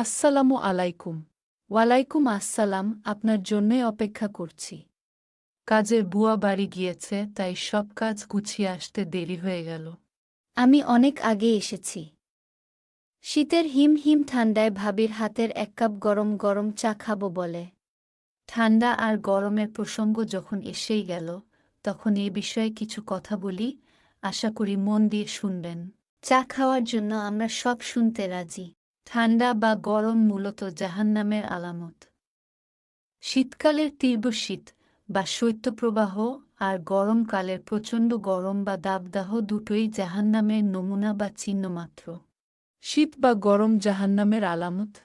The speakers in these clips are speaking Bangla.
আসসালামু আলাইকুম। ওয়ালাইকুম আসসালাম, আপনার জন্যই অপেক্ষা করছি। কাজের বুয়া বাড়ি গিয়েছে, তাই সব কাজ গুছিয়ে আসতে দেরি হয়ে গেল। আমি অনেক আগে এসেছি। শীতের হিম হিম ঠান্ডায় ভাবির হাতের এক কাপ গরম গরম চা খাব বলে। ঠান্ডা আর গরমের প্রসঙ্গ যখন এসেই গেল, তখন এ বিষয়ে কিছু কথা বলি, আশা করি মন দিয়ে শুনবেন। চা খাওয়ার জন্য আমরা সব শুনতে রাজি। ঠান্ডা বা গরম মূলত জাহান্নামের আলামত। শীতকালের তীব্র শীত বা শৈত্যপ্রবাহ আর গরমকালের প্রচণ্ড গরম বা দাবদাহ দুটোই জাহান্নামের নমুনা বা চিহ্ন মাত্র শীত বা গরম জাহান্নামের আলামত?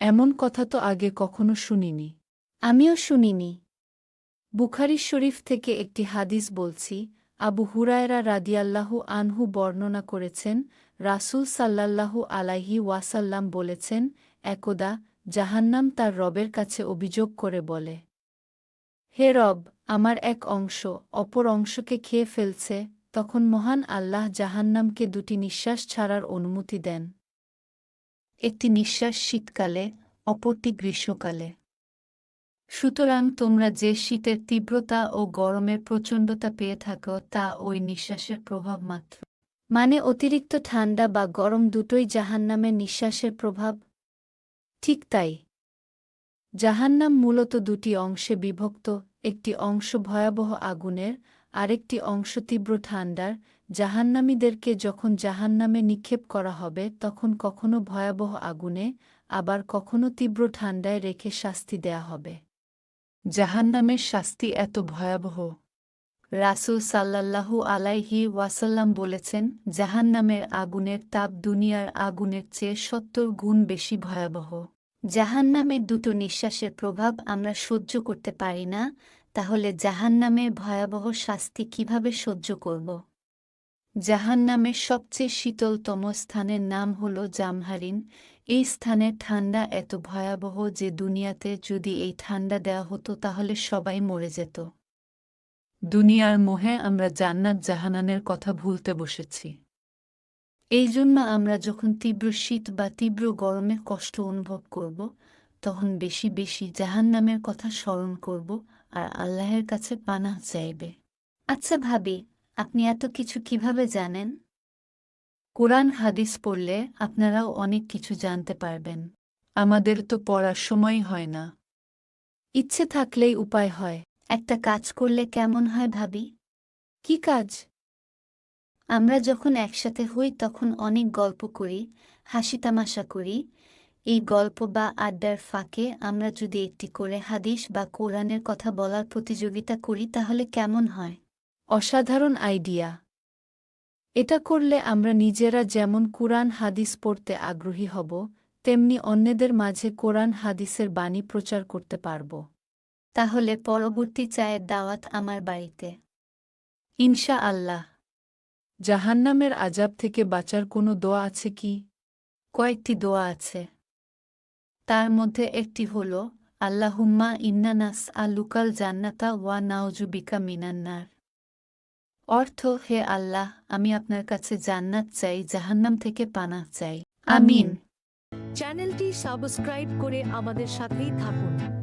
এমন কথা তো আগে কখনো শুনিনি। আমিও শুনিনি। বুখারি শরীফ থেকে একটি হাদিস বলছি, আবু হুরায়রা রাদিয়াল্লাহু আনহু বর্ণনা করেছেন রাসূল সাল্লাল্লাহু আলাইহি ওয়াসাল্লাম বলেছেন, একদা জাহান্নাম তার রবের কাছে অভিযোগ করে বলে, হে রব, আমার এক অংশ অপর অংশকে খেয়ে ফেলছে, তখন মহান আল্লাহ জাহান্নামকে দুটি নিঃশ্বাস ছাড়ার অনুমতি দেন। একটি নিঃশ্বাস শীতকালে, অপরটি গ্রীষ্মকালে। সুতরাং তোমরা যে শীতের তীব্রতা ও গরমের প্রচণ্ডতা পেয়ে থাকো, তা ওই নিঃশ্বাসের প্রভাব মাত্র। মানে অতিরিক্ত ঠান্ডা বা গরম দুটোই জাহান্নামের নিঃশ্বাসের প্রভাব? ঠিক তাই। জাহান্নাম মূলত দুটি অংশে বিভক্ত, একটি অংশ ভয়াবহ আগুনের, আরেকটি অংশ তীব্র ঠান্ডার। জাহান্নামীদেরকে যখন জাহান্নামে নিক্ষেপ করা হবে, তখন কখনো ভয়াবহ আগুনে, আবার কখনো তীব্র ঠান্ডায় রেখে শাস্তি দেয়া হবে। জাহান্নামের শাস্তি এত ভয়াবহ। রাসূল সাল্লাল্লাহু আলাইহি ওয়াসাল্লাম বলেছেন, জাহান্নামের আগুনের তাপ দুনিয়ার আগুনের চেয়ে সত্তর গুণ বেশি ভয়াবহ। জাহান্নামের দুটো নিঃশ্বাসের প্রভাব আমরা সহ্য করতে পারি না, তাহলে জাহান্নামের ভয়াবহ শাস্তি কীভাবে সহ্য করব? জাহান্নামের সবচেয়ে শীতলতম স্থানের নাম হল জামহারিন। এই স্থানে ঠান্ডা এত ভয়াবহ যে দুনিয়াতে যদি এই ঠান্ডা দেওয়া হতো তাহলে সবাই মরে যেত। দুনিয়ার মোহে আমরা জান্নাত জাহানানের কথা ভুলতে বসেছি। এই জন্য আমরা যখন তীব্র শীত বা তীব্র গরমে কষ্ট অনুভব করব, তখন বেশি বেশি জাহান্নামের কথা স্মরণ করব আর আল্লাহের কাছে পানাহ চাইবে। আচ্ছা ভাবি, আপনি এত কিছু কীভাবে জানেন? কোরআন হাদিস পড়লে আপনারাও অনেক কিছু জানতে পারবেন। আমাদের তো পড়ার সময় হয় না। ইচ্ছে থাকলেই উপায় হয়। একটা কাজ করলে কেমন হয় ভাবি? কি কাজ? আমরা যখন একসাথে হই তখন অনেক গল্প করি, হাসি তামাশা করি। এই গল্প বা আড্ডার ফাঁকে আমরা যদি একটি করে হাদিস বা কোরআনের কথা বলার প্রতিযোগিতা করি তাহলে কেমন হয়? অসাধারণ আইডিয়া। এটা করলে আমরা নিজেরা যেমন কুরআন, হাদিস পড়তে আগ্রহী হব, তেমনি অন্যদের মাঝে কোরআন, হাদিসের বাণী প্রচার করতে পারব। তাহলে পরবর্তী চায়ের দাওয়াত আমার বাড়িতে। ইনশা আল্লাহ জাহান্নামের আজাব থেকে বাঁচার কোনো দোয়া আছে কি? কয়েকটি দোয়া আছে। তার মধ্যে একটি হল আল্লাহুম্মা ইন্নানাস আলুকাল জান্নাতা ওয়া নাওজুবিকা মিনান্নার অর্থ হে আল্লাহ আমি আপনার কাছে জান্নাত চাই জাহান্নাম থেকে পানা চাই। আমিন। চ্যানেলটি সাবস্ক্রাইব করে আমাদের সাথেই থাকুন।